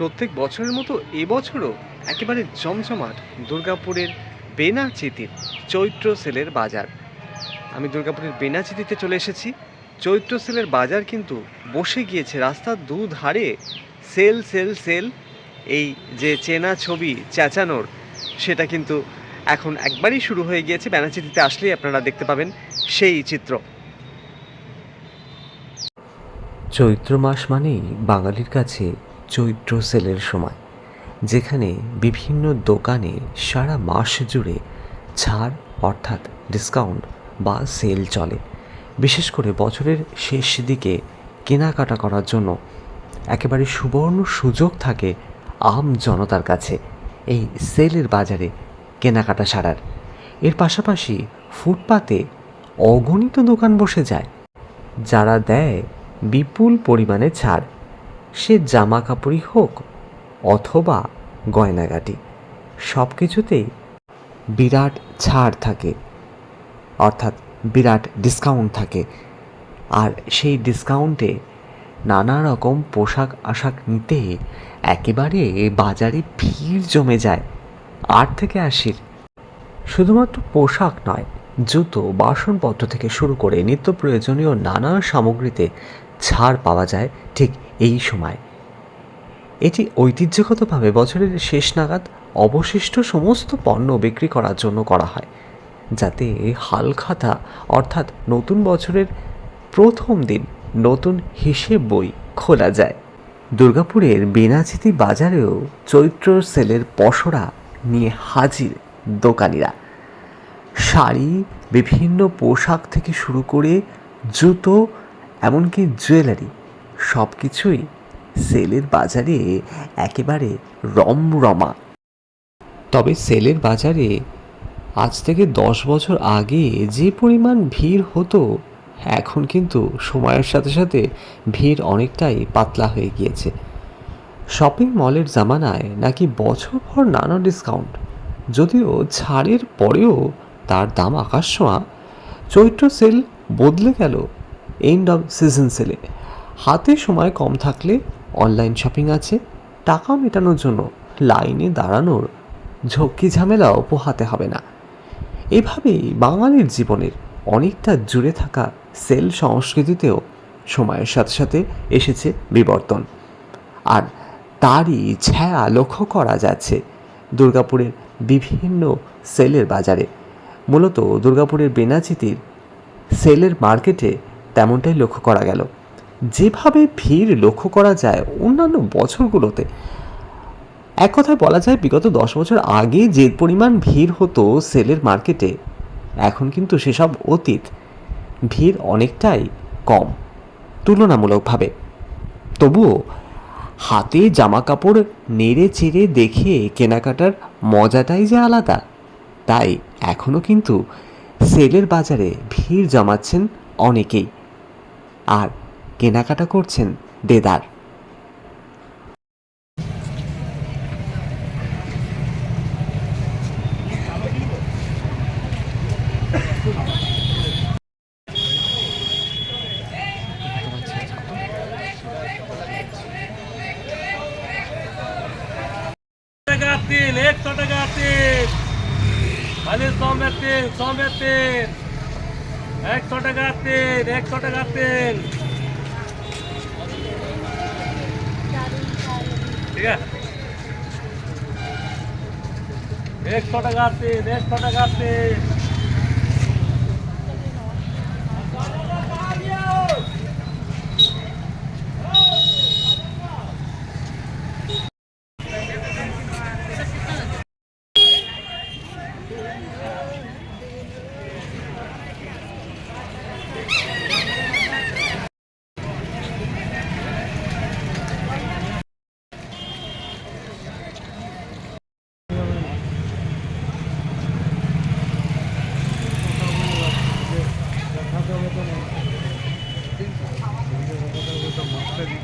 প্রত্যেক বছরের মতো এবছরও একেবারে জমজমাট দুর্গাপুরের বেনাচিতির চৈত্র সেলের বাজার। আমি দুর্গাপুরের বেনাচিতিতে চলে এসেছি। চৈত্র সেলের বাজার কিন্তু বসে গিয়েছে। রাস্তার দুধারে সেল সেল সেল। এই যে চেনা ছবি চেঁচানোর, সেটা কিন্তু এখন একবারই শুরু হয়ে গিয়েছে। বেনাচিতিতে আসলেই আপনারা দেখতে পাবেন সেই চিত্র। চৈত্র মাস মানেই বাঙালির কাছে চৈত্র সেলের সময়, যেখানে বিভিন্ন দোকানে সারা মাস জুড়ে ছাড় অর্থাৎ ডিসকাউন্ট বা সেল চলে। বিশেষ করে বছরের শেষ দিকে কেনাকাটা করার জন্য একেবারে সুবর্ণ সুযোগ থাকে আম জনতার কাছে এই সেলের বাজারে কেনাকাটা সারার। এর পাশাপাশি ফুটপাতে অগণিত দোকান বসে যায়, যারা দেয় বিপুল পরিমাণে ছাড়। সে জামা কাপড়ই হোক অথবা গয়নাগাটি সব কিছুতেই বিরাট ছাড় থাকে, অর্থাৎ বিরাট ডিসকাউন্ট থাকে। আর সেই ডিসকাউন্টে নানা রকম পোশাক আশাক নিতে একেবারে বাজারে ভিড় জমে যায়, আট থেকে আশির। শুধুমাত্র পোশাক নয়, জুতো, বাসনপত্র থেকে শুরু করে নিত্য প্রয়োজনীয় নানা সামগ্রীতে ছাড় পাওয়া যায় ঠিক এই সময়। এটি ঐতিহ্যগতভাবে বছরের শেষ নাগাদ অবশিষ্ট সমস্ত পণ্য বিক্রি করার জন্য করা হয়, যাতে হালখাতা অর্থাৎ নতুন বছরের প্রথম দিন নতুন হিসেব বই খোলা যায়। দুর্গাপুরের বেনাচিতি বাজারেও চৈত্র সেলের পসরা নিয়ে হাজির দোকানিরা। শাড়ি, বিভিন্ন পোশাক থেকে শুরু করে জুতো, এমনকি জুয়েলারি সব কিছুই সেলের বাজারে একেবারে রমরমা। তবে সেলের বাজারে আজ থেকে দশ বছর আগে যে পরিমাণ ভিড় হতো, এখন কিন্তু সময়ের সাথে সাথে ভিড় অনেকটাই পাতলা হয়ে গিয়েছে। শপিং মলের জামানায় নাকি বছরভর নানা ডিসকাউন্ট, যদিও ছাড়ের পরেও তার দাম আকাশ ছোঁয়া। চৈত্র সেল বদলে গেল এন্ড অফ সিজন সেলে হাতে সময় কম থাকলে অনলাইন শপিং আছে, টাকা মেটানোর জন্য লাইনে দাঁড়ানোর ঝক্কি ঝামেলাও পোহাতে হবে না। এভাবেই বাঙালির জীবনের অনেকটা জুড়ে থাকা সেল সংস্কৃতিতেও সময়ের সাথে সাথে এসেছে বিবর্তন। আর তারই ছায়া লক্ষ্য করা যাচ্ছে দুর্গাপুরের বিভিন্ন সেলের বাজারে। মূলত দুর্গাপুরের বেনাচিতির সেলের মার্কেটে তেমনটাই লক্ষ্য করা গেল। যেভাবে ভিড় লক্ষ্য করা যায় অন্যান্য বছরগুলোতে এক কথায় বলা যায় বিগত দশ বছর আগে যে পরিমাণ ভিড় হতো সেলের মার্কেটে, এখন কিন্তু সেসব অতীত ভিড় অনেকটাই কম, তুলনামূলকভাবে। তবুও হাতে জামা কাপড় নেড়ে চেড়ে দেখে কেনাকাটার মজাটাই যে আলাদা, তাই এখনও কিন্তু সেলের বাজারে ভিড় জমাচ্ছেন অনেকেই। আর কেনাকাটা করছেন দেদার। তিন তিন একশো টাকা তিন একশো টাকা তিন। ঠিক আছে একশো টাকা তিন একশো টাকা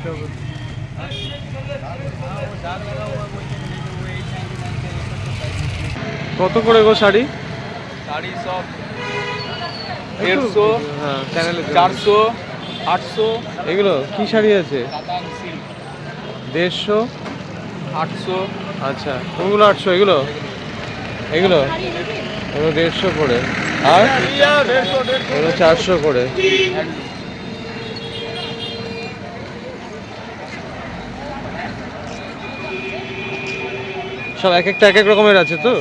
তিন কত করে গো শাড়ি? শাড়ি সব দেড়শো হ্যাঁ চারশো আটশো। এগুলো কি শাড়ি আছে? দেড়শো? আটশো। আচ্ছা কোনগুলো আটশো? এগুলো? এগুলো? এগুলো দেড়শো করে। আর? এগুলো চারশো করে। সব এক একটা এক এক রকমের আছে তো?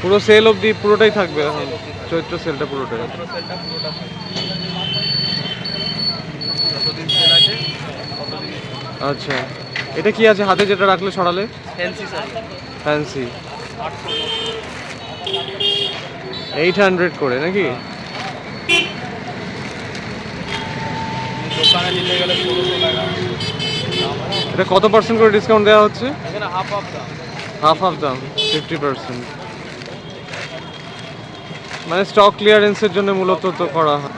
পুরো সেল অবধি পুরোটাই থাকবে এখন চৈত্র সেলটা পুরোটাই। আচ্ছা এটা কি আছে হাতে যেটা রাখলে ছড়ালে ফ্যান্সি এইট হান্ড্রেড করে নাকি? দোকানে গেলে ষোলোশো টাকা। এটা কত পার্সেন্ট করে ডিসকাউন্ট দেওয়া হচ্ছে? হাফ হাফ দাম। ফিফটি পার্সেন্ট মানে স্টক ক্লিয়ারেন্সের জন্য মূলত তো করা হয়।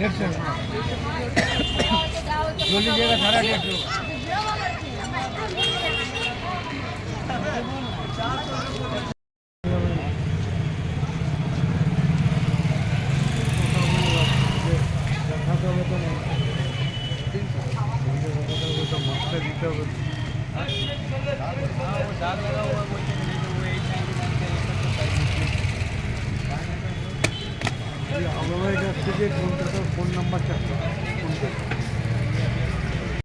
डेढ़ सौ। जो लीजिएगा सारा डेढ़ सौ। দিতে হবে আমাদের কাছ থেকে কোনটা ফোন নাম্বার নাম্বারটা ফোন করতে